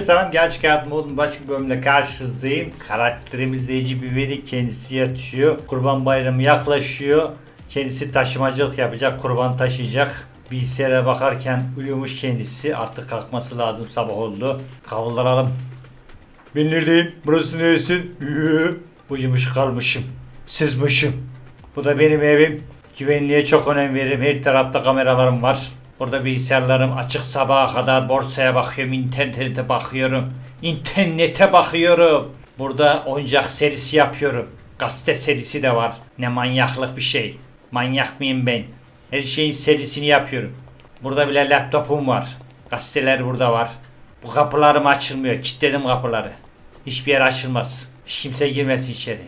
selam. Gerçek hayatım olduğum başka bir bölümle karşınızdayım. Karakterimiz Recep İvedik kendisi yatıyor. Kurban bayramı yaklaşıyor. Kendisi taşımacılık yapacak. Kurban taşıyacak. Bilgisayara bakarken uyumuş kendisi. Artık kalkması lazım sabah oldu. Kavurlaralım. Ben neredeyim? Burası neresi? Uyumuş kalmışım. Sızmışım. Bu da benim evim. Güvenliğe çok önem veririm. Her tarafta kameralarım var. Burada bilgisayarlarım açık sabaha kadar borsaya bakıyorum, internete bakıyorum. İnternete bakıyorum. Burada oyuncak serisi yapıyorum. Gazete serisi de var. Ne manyaklık bir şey. Manyak mıyım ben? Her şeyin serisini yapıyorum. Burada bile laptopum var. Gazeteler burada var. Bu kapılarım açılmıyor. Kilitledim kapıları. Hiçbir yer açılmaz. Hiç kimse girmesin içeri.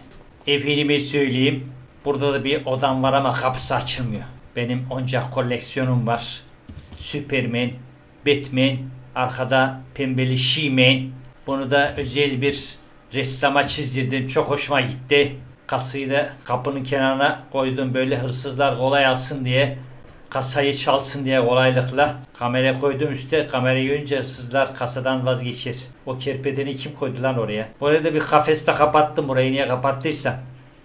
Efendime söyleyeyim. Burada da bir odam var ama kapısı açılmıyor. Benim oyuncak koleksiyonum var. Superman, Batman, arkada pembeli She-Man. Bunu da özel bir ressama çizdirdim. Çok hoşuma gitti. Kasayı da kapının kenarına koydum böyle hırsızlar kolay alsın diye. Kasayı çalsın diye kolaylıkla. Kamera koydum üstte. Kamerayı görünce hırsızlar kasadan vazgeçir. O kerpeteni kim koydu lan oraya? Bu arada bir kafeste kapattım burayı. Niye kapattıysam.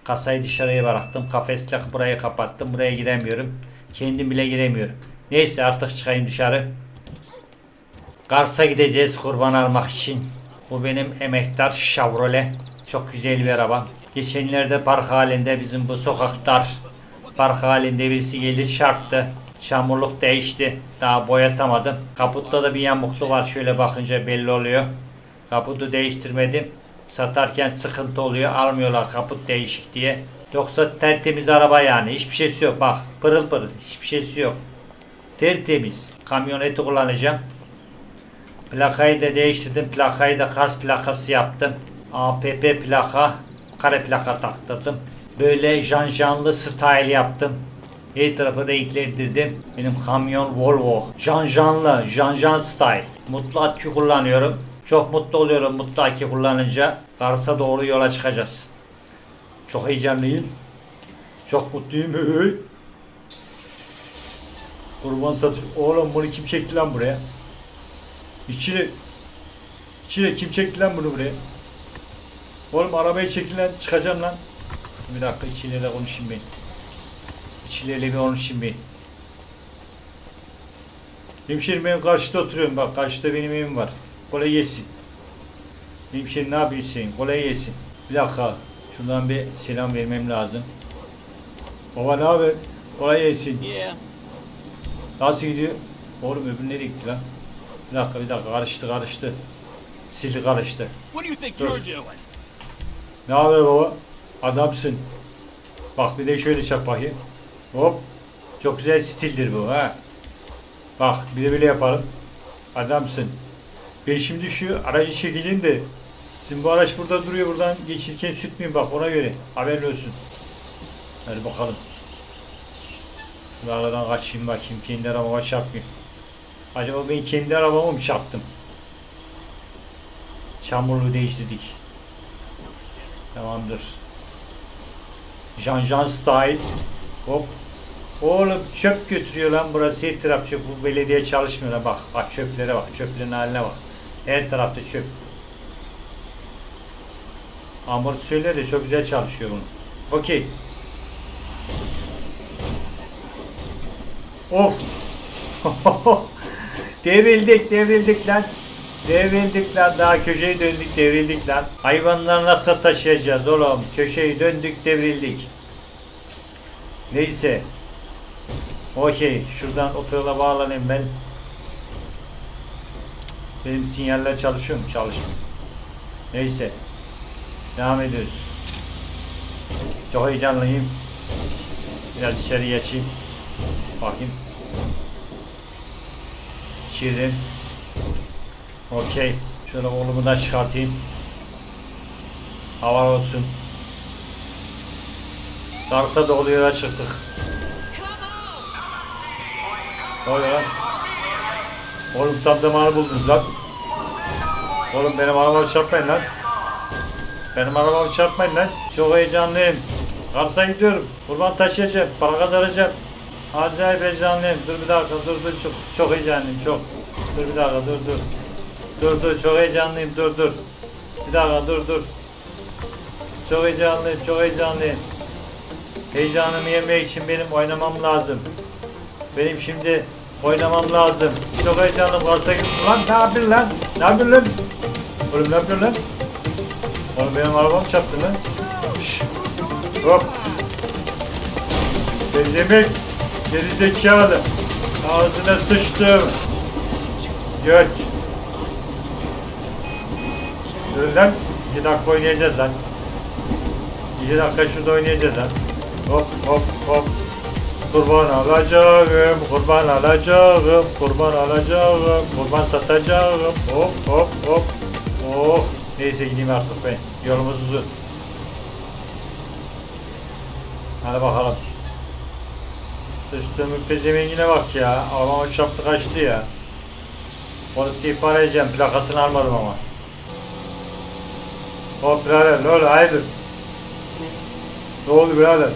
Kasayı dışarıya bıraktım. Kafesle burayı kapattım. Buraya giremiyorum. Kendim bile giremiyorum. Neyse artık çıkayım dışarı. Kars'a gideceğiz kurban almak için. Bu benim emektar Chevrolet. Çok güzel bir araba. Geçenlerde park halinde bizim bu sokaklar park halinde birisi geldi çarptı. Çamurluk değişti. Daha boyatamadım. Kaputta da bir yamukluk var. Şöyle bakınca belli oluyor. Kaputu değiştirmedim. Satarken sıkıntı oluyor. Almıyorlar kaput değişik diye. Yoksa tertemiz araba yani. Hiçbir şeysi yok. Bak pırıl pırıl. Hiçbir şeysi yok. Tertemiz. Kamyoneti kullanacağım. Plakayı da değiştirdim. Plakayı da Kars plakası yaptım. APP plaka, kare plaka taktırdım. Böyle janjanlı style yaptım. Her tarafı renklendirdim. Benim kamyon Volvo. Janjanlı, janjan style. Mutlu akü kullanıyorum. Çok mutlu oluyorum mutlu akü kullanınca. Kars'a doğru yola çıkacağız. Çok heyecanlıyım. Çok mutluyum. Kurban satış. Oğlum bunu kim çekti lan buraya? İçine İçine kim çekti lan bunu buraya? Oğlum arabayı çekin lan çıkacağım lan. Bir dakika içiyle konuşayım ben. İçiyle bir konuşayım ben. Hemşerim ben karşıda oturuyorum bak karşıda benim evim var. Kolay gelsin. Hemşerim ne yapıyorsun? Kolay gelsin. Bir dakika şuradan bir selam vermem lazım. Baba ne haber? Kolay gelsin. Yeah. Nasıl gidiyor? Oğlum öbür nereye gitti lan? Bir dakika bir dakika karıştı karıştı. Sili karıştı. Dur. Ne haber baba? Adamsın. Bak bir de şöyle çak bakayım. Hop. Çok güzel stildir bu ha. Bak bir de böyle yapalım. Adamsın. Ben şimdi şu aracı çekileyim de sizin bu araç burada duruyor buradan geçirken sürtmeyin bak ona göre. Haberin olsun. Hadi bakalım. Buralardan kaçayım bakayım. Kendi arabama çarpmayayım. Acaba ben kendi arabama mı çarptım? Çamurlu değiştirdik. Tamamdır. Jan Jan style. Hop. Oğlum çöp götürüyor lan burası her taraf çöp. Bu belediye çalışmıyor lan bak. Bak çöplere bak. Çöplerin haline bak. Her tarafta çöp. Amortisörler de çok güzel çalışıyor bunu. Okey. Of. devrildik devrildik lan. Devrildik lan daha köşeyi döndük devrildik lan. Hayvanları nasıl taşıyacağız oğlum? Köşeyi döndük devrildik. Neyse. Okey şuradan otoyola bağlanayım ben. Benim sinyaller çalışıyor mu? Çalışmıyor. Neyse. Devam ediyoruz. Çok heyecanlıyım. Biraz içeri geçeyim. Bakayım. İçeri. Okey. Şöyle oğlumu da çıkartayım. Hava olsun. Darsa doğru yola çıktık. Lan? Oğlum tam zamanı buldunuz lan. Oğlum benim arabamı çarpmayın lan. Benim arabamı çarpmayın lan. Çok heyecanlıyım. Kars'a gidiyorum. Kurban taşıyacağım. Para kazanacağım. Acayip heyecanlıyım. Dur bir dakika dur dur. Çok, çok heyecanlıyım çok. Dur bir dakika dur dur. Dur dur çok heyecanlıyım dur dur. Bir dakika dur dur. Çok heyecanlıyım çok heyecanlıyım. Heyecanımı yemek için benim oynamam lazım. Benim şimdi oynamam lazım. Çok heyecanlıyım. Varsa git. Lan ne yapıyorsun lan? Ne yapıyorsun lan? Oğlum ne yapıyorsun lan? Oğlum benim arabam çarptı lan. Şşş. Hop. Benzemek. Geri zekalı. Ağzına sıçtım. Göt. Dur lan. İki dakika oynayacağız lan. İki dakika şurada oynayacağız lan. Hop hop hop. Kurban alacağım, kurban alacağım, kurban alacağım, kurban satacağım. Hop hop hop. Oh. Neyse gideyim artık ben. Yolumuz uzun. Hadi bakalım. Sıçtığım pezemengine bak ya. Arabama çarptı kaçtı ya. Polisi ihbar edeceğim. Plakasını almadım ama. Hop birader ne oldu hayırdır? Ne oldu birader?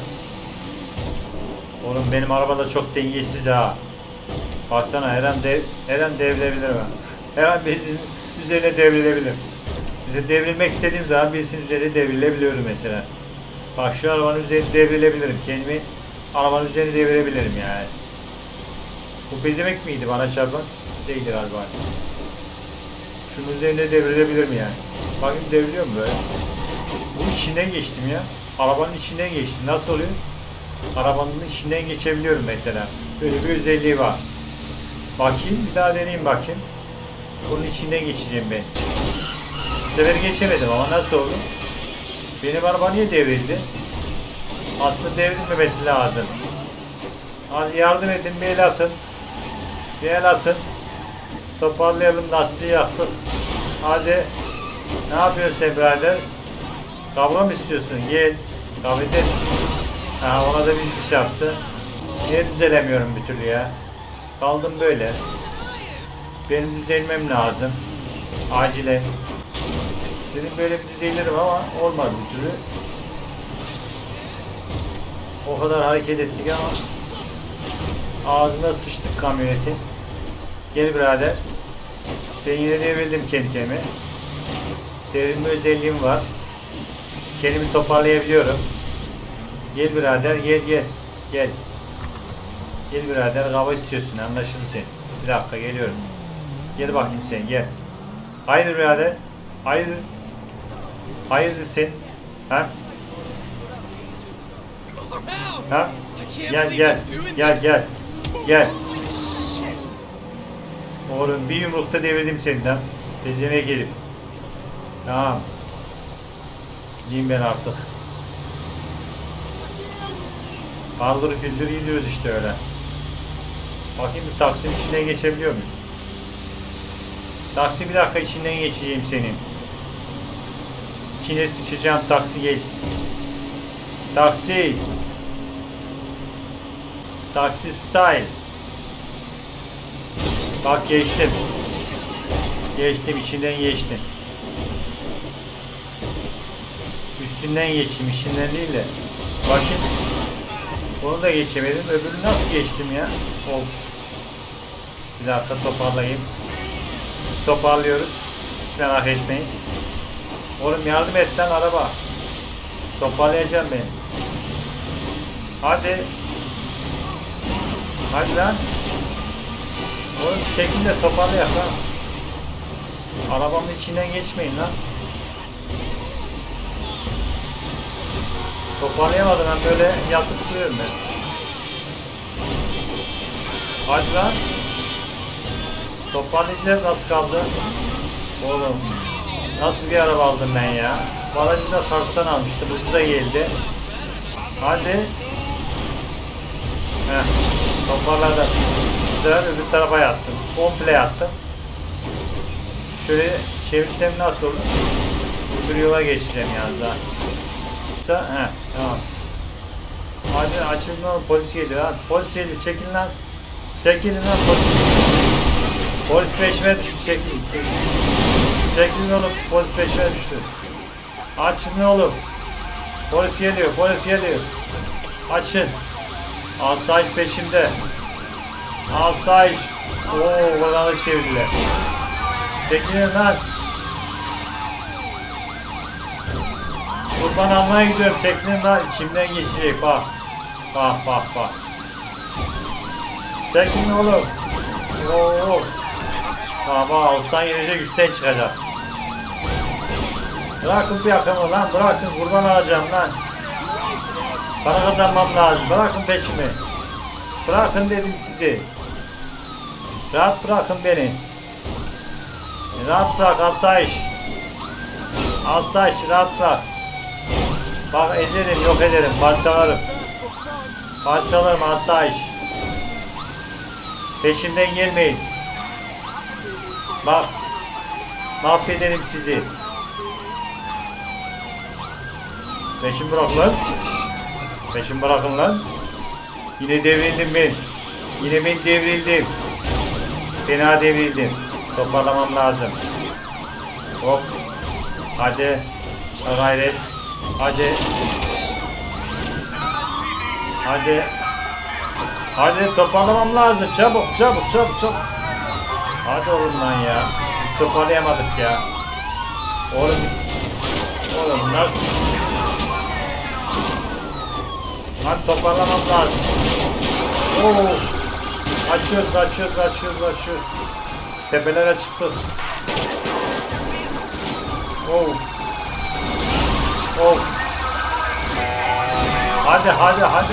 Oğlum benim araba da çok dengesiz ha. Baksana her an, dev, her an devrilebilir ha. Her an birisinin üzerine devrilebilir. Bize devrilmek istediğim zaman birisinin üzerine devrilebiliyorum mesela. Bak şu arabanın üzerine devrilebilirim. Kendimi arabanın üzerine devirebilirim yani. Bu bezemek miydi bana çarpan? Değildi galiba. Şunun üzerine devrilebilirim yani. Bakayım devriliyor mu böyle? Bu içinden geçtim ya. Arabanın içinden geçtim. Nasıl oluyor? Arabanın içinden geçebiliyorum mesela. Böyle bir özelliği var. Bakayım bir daha deneyeyim bakayım. Bunun içinden geçeceğim ben. Bu sefer geçemedim ama nasıl oldu? Benim araba niye devrildi? Aslında devrilmemesi lazım. Hadi yardım edin bir el atın. Bir el atın. Toparlayalım lastiği yaktık. Hadi. Ne yapıyorsun birader? Kavga istiyorsun? Gel. Kavga et. Ha, ona da bir iş yaptı. Niye düzelemiyorum bir türlü ya? Kaldım böyle. Benim düzelmem lazım. Acilen. Senin böyle bir düzelirim ama olmadı bir türlü. O kadar hareket ettik ama ağzına sıçtık kamyonetin. Gel birader. Ben yine devrildim kendi kendime. Devrilme özelliğim var. Kendimi toparlayabiliyorum. Gel birader gel gel. Gel. Gel birader kava istiyorsun anlaşıldı sen. Bir dakika geliyorum. Gel bakayım sen gel. Hayırdır birader? Hayırdır? Hayırdır sen? Ha? Ha? Gel gel. Gel gel. Gel. Oğlum bir yumrukta devirdim senden. Tezene gelip. Tamam. Gideyim ben artık. Kaldır küldür gidiyoruz işte öyle. Bakayım bir taksinin içinden geçebiliyor muyum? Taksi bir dakika içinden geçeceğim senin. İçine sıçacağım taksi gel. Taksi. Taksi style. Bak geçtim. Geçtim içinden geçtim. Üstünden geçtim içinden değil de. Bakın. Onu da geçemedim. Öbürünü nasıl geçtim ya? Of. Bir dakika toparlayayım. Toparlıyoruz. Hiç merak etmeyin. Oğlum yardım et lan araba. Toparlayacağım beni. Hadi. Hadi lan. Oğlum çekin de toparlayak lan. Arabamın içinden geçmeyin lan. Toparlayamadım ben böyle yatıp duruyorum ben. Hadi lan. Toparlayacağız nasıl kaldı? Oğlum nasıl bir araba aldım ben ya? Barajı da Kars'tan almıştım ucuza geldi. Hadi. Heh, toparladım. Güzel öbür tarafa yattım. Komple yattım. Şöyle çevirsem nasıl olur? Öbür yola geçeceğim yalnız ha. Sa- He, tamam. Hadi açılın oğlum polis geliyor ha. Polis geliyor çekilin lan. Çekilin lan polis. Polis peşime düştü çekil. Çekil. Çekilin oğlum polis peşime düştü. Açın oğlum. Polis geliyor polis geliyor. Açın. Asayiş peşimde. Asayiş. Oo bana çevirdiler. Çekilin lan. Kurban almaya gidiyorum. Çekilin lan. İçimden geçecek bak. Bak bak bak. Çekilin oğlum. Oo. Baba alttan gelecek üstten çıkacak. Bırakın bir yakamı lan bırakın kurban alacağım lan. Para kazanmam lazım. Bırakın peşimi. Bırakın dedim size. Rahat bırakın beni. Rahat bırak asayiş. Asayiş rahat bırak. Bak ezerim yok ederim parçalarım. Parçalarım asayiş. Peşimden gelmeyin. Bak. Mahvederim sizi. Peşim bırak lan. Peşim bırakın lan. Yine devrildim ben. Yine ben devrildim. Fena devrildim. Toparlamam lazım. Hop. Hadi. Ha Gayret. Hadi. Hadi. Hadi toparlamam lazım. Çabuk çabuk çabuk çabuk. Hadi oğlum lan ya. Toparlayamadık ya. Oğlum. Oğlum nasıl? Hadi toparlamam lazım. Oo. Açıyoruz, açıyoruz, açıyoruz, açıyoruz. Tepelere çıktık. Oo. Oo. Hadi, hadi, hadi.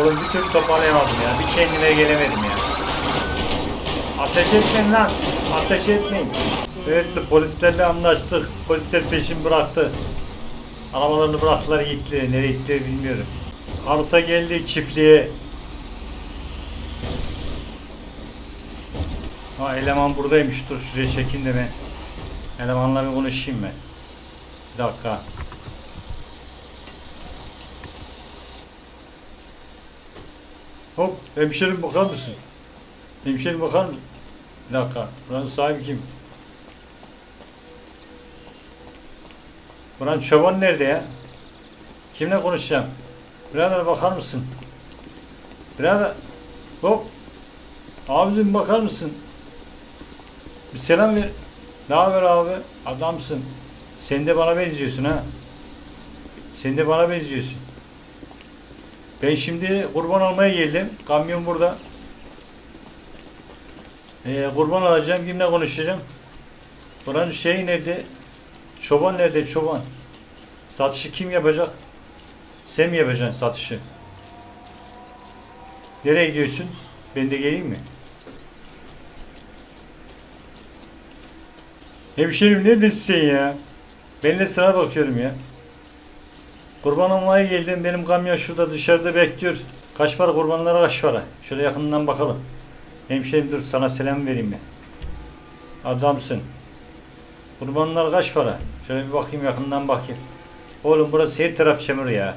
Oğlum bir türlü toparlayamadım ya. Bir kendime gelemedim ya. Ateş etmeyin lan. Ateş etmeyin. Neyse polislerle anlaştık. Polisler peşimi bıraktı. Arabalarını bıraktılar gitti. Nereye gitti bilmiyorum. Kars'a geldik çiftliğe. Ha eleman buradaymış. Dur şuraya çekeyim de ben. Elemanla bir konuşayım ben. Bir dakika. Hop hemşerim bakar mısın? Hemşerim bakar mısın? Bir dakika. Buranın sahibi kim? Buranın çoban nerede ya? Kimle konuşacağım? Birader bakar mısın? Birader. Hop. Abicim bakar mısın? Bir selam ver. Ne haber abi? Adamsın. Sen de bana benziyorsun ha. Sen de bana benziyorsun. Ben şimdi kurban almaya geldim. Kamyon burada. Ee, kurban alacağım. Kimle konuşacağım? Buranın şey nerede? Çoban nerede çoban? Satışı kim yapacak? Sen mi yapacaksın satışı? Nereye gidiyorsun? Ben de geleyim mi? Hemşerim neredesin sen ya? Ben de sana bakıyorum ya. Kurban olmaya geldim. Benim kamyon şurada dışarıda bekliyor. Kaç para kurbanlara kaç para? Şöyle yakından bakalım. Hemşerim dur sana selam vereyim ben. Adamsın. Kurbanlar kaç para? Şöyle bir bakayım yakından bakayım. Oğlum burası her taraf çamur ya.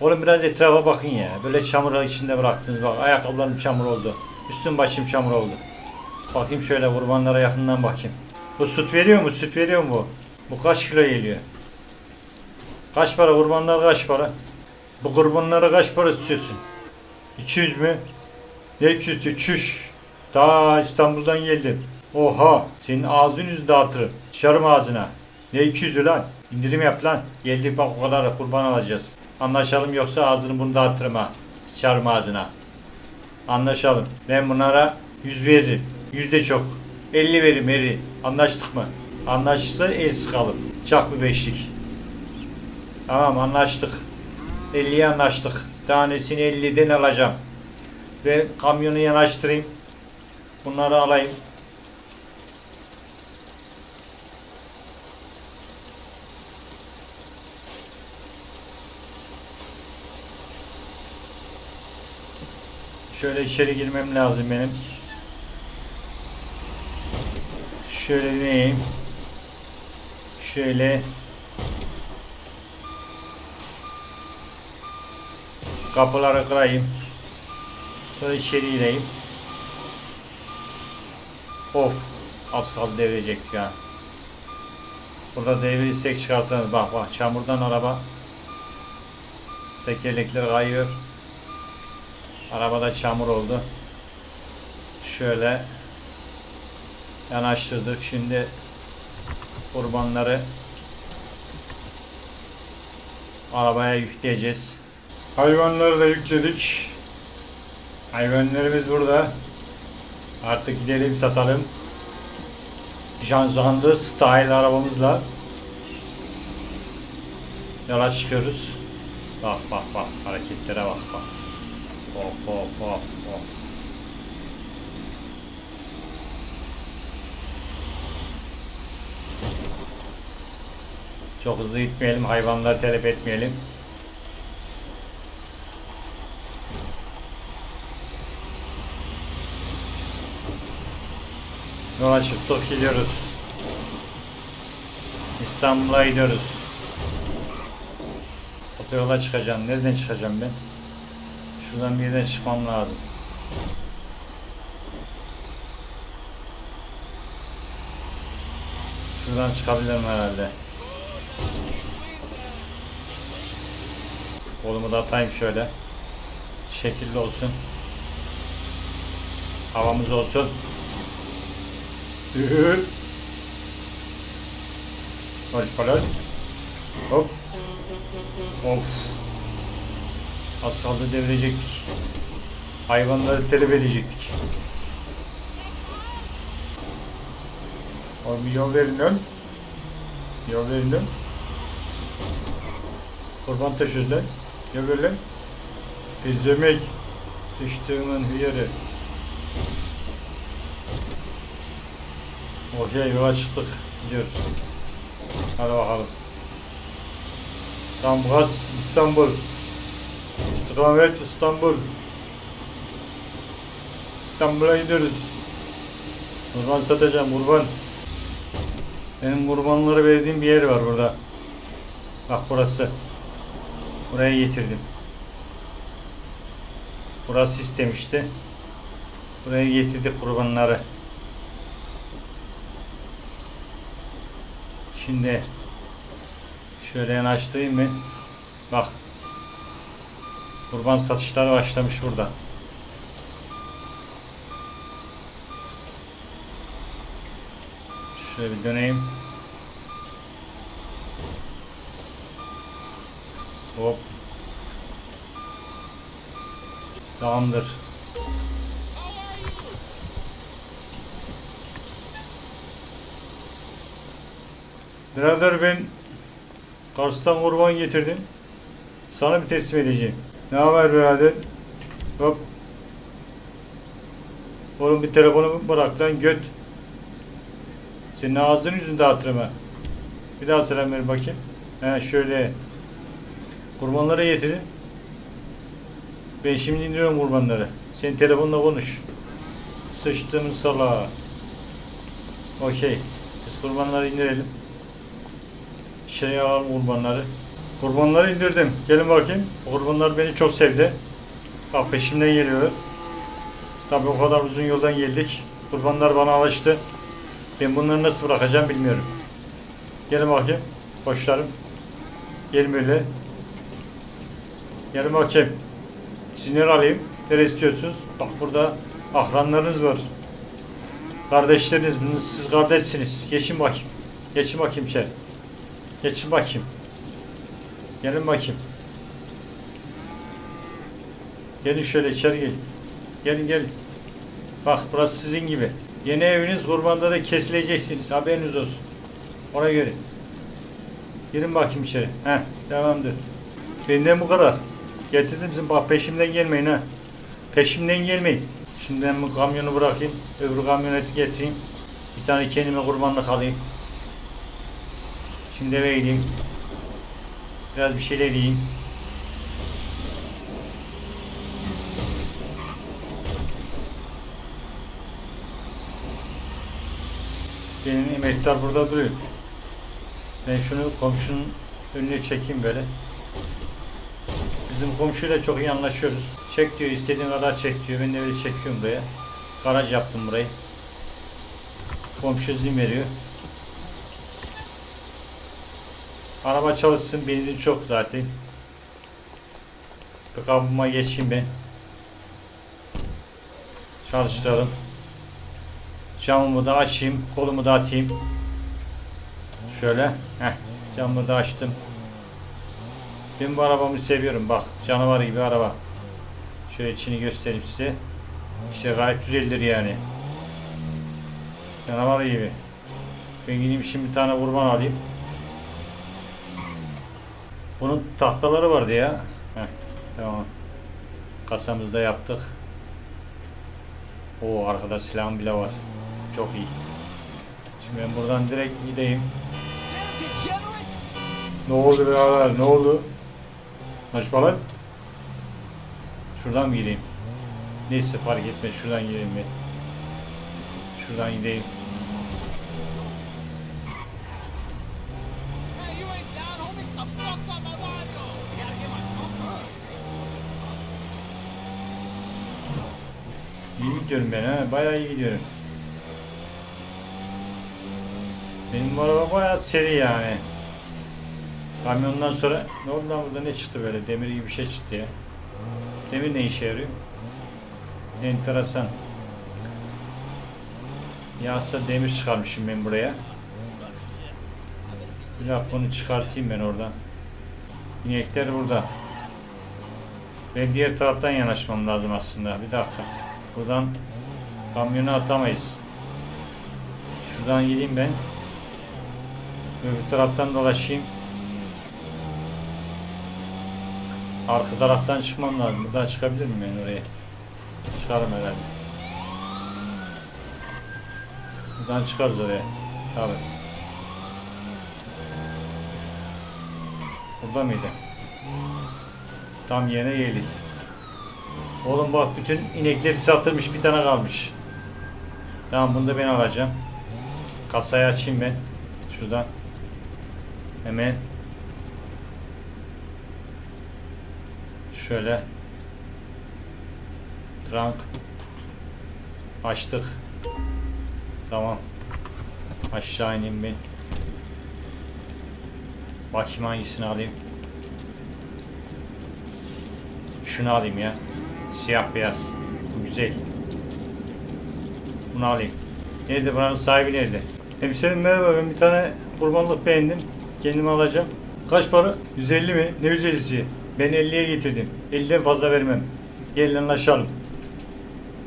Oğlum biraz etrafa bakın ya. Böyle çamur içinde bıraktınız bak. Ayakkabılarım çamur oldu. Üstüm başım çamur oldu. Bakayım şöyle kurbanlara yakından bakayım. Bu süt veriyor mu? Süt veriyor mu bu? Kaç kilo geliyor? Kaç para kurbanlar kaç para? Bu kurbanlara kaç para istiyorsun? 200 mü? Ne 200? 300. Daha İstanbul'dan geldim. Oha! Senin ağzın yüzü dağıtırım. Dışarım ağzına. Ne 200 lan? İndirim yap lan. Geldik bak o kadar kurban alacağız. Anlaşalım yoksa ağzını bunu dağıtırım ha. Dışarım ağzına. Anlaşalım. Ben bunlara 100 veririm. 100 de çok. 50 veririm eri. Anlaştık mı? Anlaşırsa el sıkalım. Çak bir beşlik. Tamam anlaştık. 50'ye anlaştık. Tanesini 50'den alacağım. Ve kamyonu yanaştırayım. Bunları alayım. Şöyle içeri girmem lazım benim. Şöyle ineyim. Şöyle kapıları kırayım. Sonra içeri gireyim. Of. Az kaldı devirecektik ha. Burada devirirsek çıkartırız. Bak bak çamurdan araba. Tekerlekler kayıyor. Arabada çamur oldu. Şöyle yanaştırdık. Şimdi kurbanları arabaya yükleyeceğiz. Hayvanları da yükledik. Hayvanlarımız burada. Artık gidelim satalım. Janzanlı style arabamızla yola çıkıyoruz. Bak bak bak hareketlere bak bak. Hop hop hop hop. Çok hızlı gitmeyelim, hayvanları telef etmeyelim. Yola çıktık gidiyoruz. İstanbul'a gidiyoruz. Otoyola çıkacağım. Nereden çıkacağım ben? Şuradan bir yerden çıkmam lazım. Şuradan çıkabilirim herhalde. Kolumu da atayım şöyle. Şekilli olsun. Havamız olsun. Hadi falan. Hop. Of. Az kaldı devirecektik. Hayvanları telef edecektik. Oğlum yol verin lan. Yol verin lan. Kurban taşıyoruz lan. Verin lan. Pezemek. Sıçtığımın hıyarı. Okey yola çıktık. Gidiyoruz. Hadi bakalım. Tam gaz İstanbul. İstikamet İstanbul. İstanbul'a gidiyoruz. Kurban satacağım kurban. Benim kurbanları verdiğim bir yer var burada. Bak burası. Buraya getirdim. Burası istemişti. Buraya getirdik kurbanları. Şimdi şöyle yanaştırayım mı? Bak. Kurban satışları başlamış burada. Şöyle bir döneyim. Hop. Tamamdır. Birader ben Kars'tan kurban getirdim. Sana bir teslim edeceğim. Ne haber birader? Hop. Oğlum bir telefonu bırak lan göt. Senin ağzını yüzünü dağıtırım ha. Bir daha selam ver bakayım. He şöyle. Kurbanlara getirdim. Ben şimdi indiriyorum kurbanları. Sen telefonla konuş. Sıçtığımız salağa. Okey. Biz kurbanları indirelim. Şey alalım kurbanları. Kurbanları indirdim. Gelin bakayım. Kurbanlar beni çok sevdi. Bak peşimden geliyorlar. Tabi o kadar uzun yoldan geldik. Kurbanlar bana alıştı. Ben bunları nasıl bırakacağım bilmiyorum. Gelin bakayım. Koçlarım. Gelin böyle. Gelin bakayım. Siz nereye alayım? Nereye istiyorsunuz? Bak burada ahranlarınız var. Kardeşleriniz. Siz kardeşsiniz. Geçin bakayım. Geçin bakayım şey. Geçin bakayım. Gelin bakayım. Gelin şöyle içeri gelin. Gelin gelin. Bak burası sizin gibi. Yeni eviniz kurbanda da kesileceksiniz. Haberiniz olsun. Ona göre. Girin bakayım içeri. Heh, devamdır. Benden bu kadar. Getirdim sizi. Bak peşimden gelmeyin ha. Peşimden gelmeyin. Şimdi ben bu kamyonu bırakayım. Öbür kamyoneti getireyim. Bir tane kendime kurbanlık alayım. Şimdi eve gideyim. Biraz bir şeyler yiyeyim. Benim emektar burada duruyor. Ben şunu komşunun önüne çekeyim böyle. Bizim komşuyla çok iyi anlaşıyoruz. Çek diyor istediğin kadar çek diyor. Ben de öyle çekiyorum buraya. Garaj yaptım burayı. Komşu izin veriyor. Araba çalışsın benzin çok zaten. Pickup'ıma geçeyim ben. Çalıştıralım. Camımı da açayım. Kolumu da atayım. Şöyle. Heh, camımı da açtım. Ben bu arabamı seviyorum. Bak canavar gibi araba. Şöyle içini göstereyim size. İşte gayet güzeldir yani. Canavar gibi. Ben gideyim şimdi bir tane kurban alayım. Bunun tahtaları vardı ya. Heh, tamam. Kasamızda yaptık. O arkada silahım bile var. Çok iyi. Şimdi ben buradan direkt gideyim. Ne oldu birader? Ne oldu? Kaçma lan. Şuradan mı gideyim? Neyse fark etmez. Şuradan gideyim ben. Şuradan gideyim. Gidiyorum ben ha. Bayağı iyi gidiyorum. Benim bu araba bayağı seri yani. Kamyondan sonra ne oldu lan burada ne çıktı böyle demir gibi bir şey çıktı ya. Demir ne işe yarıyor? Enteresan. Yağsa demir çıkarmışım ben buraya. Bir dakika bunu çıkartayım ben oradan. İnekler burada. Ben diğer taraftan yanaşmam lazım aslında. Bir dakika. Buradan kamyonu atamayız. Şuradan gideyim ben. Öbür taraftan dolaşayım. Arka taraftan çıkmam lazım. Buradan çıkabilir miyim ben oraya? Çıkarım herhalde. Buradan çıkarız oraya. Tabii. Burada mıydı? Tam yerine geldik. Oğlum bak bütün inekleri satılmış bir tane kalmış. Tamam bunu da ben alacağım. Kasayı açayım ben. Şuradan. Hemen. Şöyle. Trunk. Açtık. Tamam. Aşağı ineyim ben. Bakayım hangisini alayım. Şunu alayım ya. Siyah beyaz. Bu güzel. Bunu alayım. Nerede buranın sahibi nerede? Hemşerim merhaba ben bir tane kurbanlık beğendim. Kendime alacağım. Kaç para? 150 mi? Ne 150'si? Ben 50'ye getirdim. 50'den fazla vermem. Gel anlaşalım.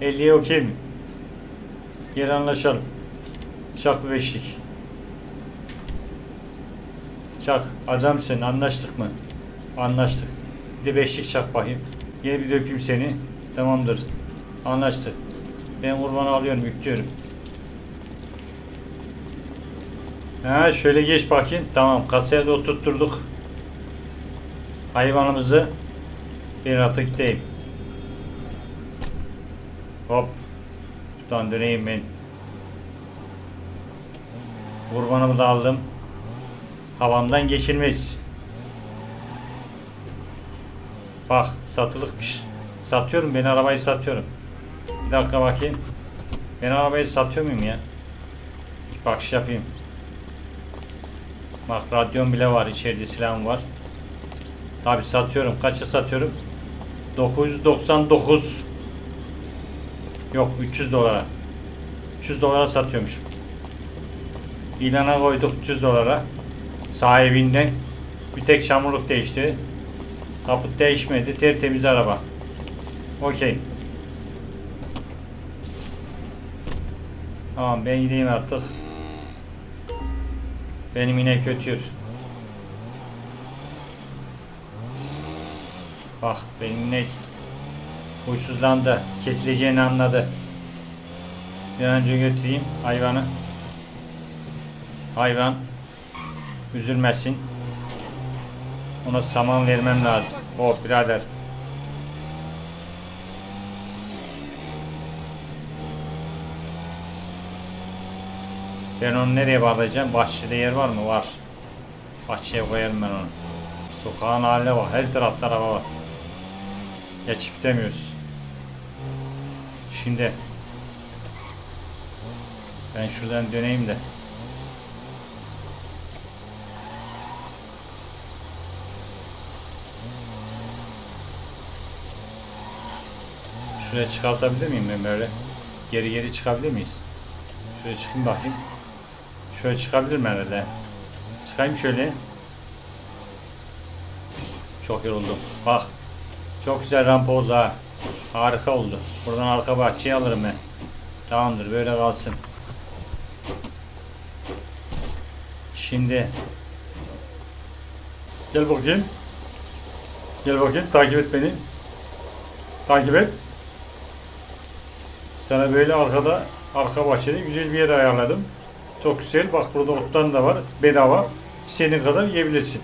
50'ye okey mi? Gel anlaşalım. Çak beşlik. Çak. Adamsın. Anlaştık mı? Anlaştık. Bir de beşlik çak bakayım. Gel bir öpeyim seni. Tamamdır. Anlaştık. Ben kurbanı alıyorum, yüklüyorum. Ha şöyle geç bakayım. Tamam kasaya da oturtturduk. Hayvanımızı bir atı gideyim. Hop. Şuradan döneyim ben. Kurbanımı da aldım. Havamdan geçilmez. Bak satılıkmış. Satıyorum ben arabayı satıyorum. Bir dakika bakayım. Ben arabayı satıyor muyum ya? Bir bakış yapayım. Bak radyom bile var. içeride silahım var. Tabi satıyorum. Kaça satıyorum? 999 Yok 300 dolara. 300 dolara satıyormuşum. İlana koyduk 300 dolara. Sahibinden bir tek çamurluk değişti. Kaput değişmedi. Tertemiz araba. Okey. Tamam ben gideyim artık. Benim inek ötüyor. Bak benim inek huysuzlandı. Kesileceğini anladı. Bir önce götüreyim hayvanı. Hayvan üzülmesin. Ona saman vermem lazım. Oh birader. Ben onu nereye bağlayacağım? Bahçede yer var mı? Var. Bahçeye koyarım ben onu. Sokağın haline bak. Her tarafta araba var. Geçip gidemiyoruz. Şimdi ben şuradan döneyim de. Şuraya çıkartabilir miyim ben böyle? Geri geri çıkabilir miyiz? Şöyle çıkayım bakayım. Şöyle çıkabilir mi herhalde? Çıkayım şöyle. Çok yoruldum. Bak. Çok güzel rampa oldu ha. Harika oldu. Buradan arka bahçeye alırım ben. Tamamdır böyle kalsın. Şimdi Gel bakayım. Gel bakayım takip et beni. Takip et. Sana böyle arkada arka bahçede güzel bir yer ayarladım. Çok güzel. Bak burada ottan da var. Bedava. Senin kadar yiyebilirsin.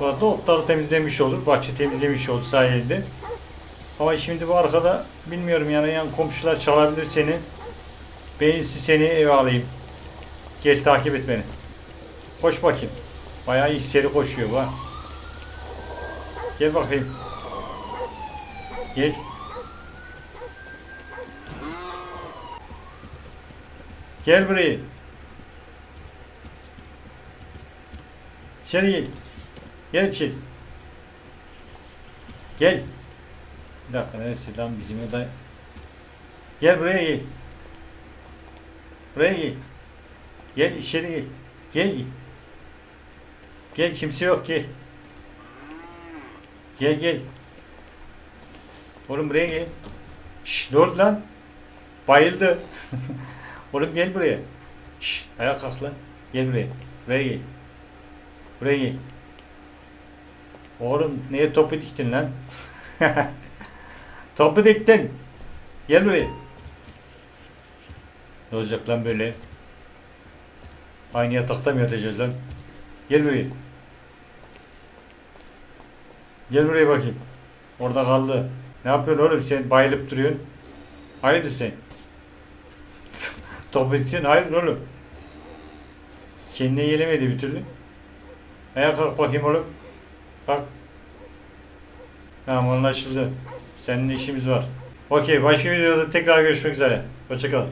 Bu arada otları temizlemiş olur. Bahçe temizlemiş olur sayende. Ama şimdi bu arkada bilmiyorum yani yan komşular çalabilir seni. Ben iyisi seni eve alayım. Gel takip et beni. Koş bakayım. Bayağı iyi seri koşuyor bu ha. Gel bakayım. Gel. Gel buraya. İçeri gel. Gel içeri. Gel. Bir dakika neresi lan bizim oda? Gel buraya gel. Buraya gel. Gel içeri gel. Gel. Gel kimse yok gel. Gel gel. Oğlum buraya gel. Şşş ne oldu lan? Bayıldı. Oğlum gel buraya. Şşş ayağa kalk lan. Gel buraya. Buraya gel. Buraya gel. Oğlum neye topu diktin lan? topu diktin. Gel buraya. Ne olacak lan böyle? Aynı yatakta mı yatacağız lan? Gel buraya. Gel buraya bakayım. Orada kaldı. Ne yapıyorsun oğlum sen bayılıp duruyorsun? Hayırdır sen? Top hayırdır oğlum? Kendine gelemedi bir türlü. Ayağa kalk bakayım oğlum. Bak. Tamam anlaşıldı. Seninle işimiz var. Okey başka videoda tekrar görüşmek üzere. Hoşçakal.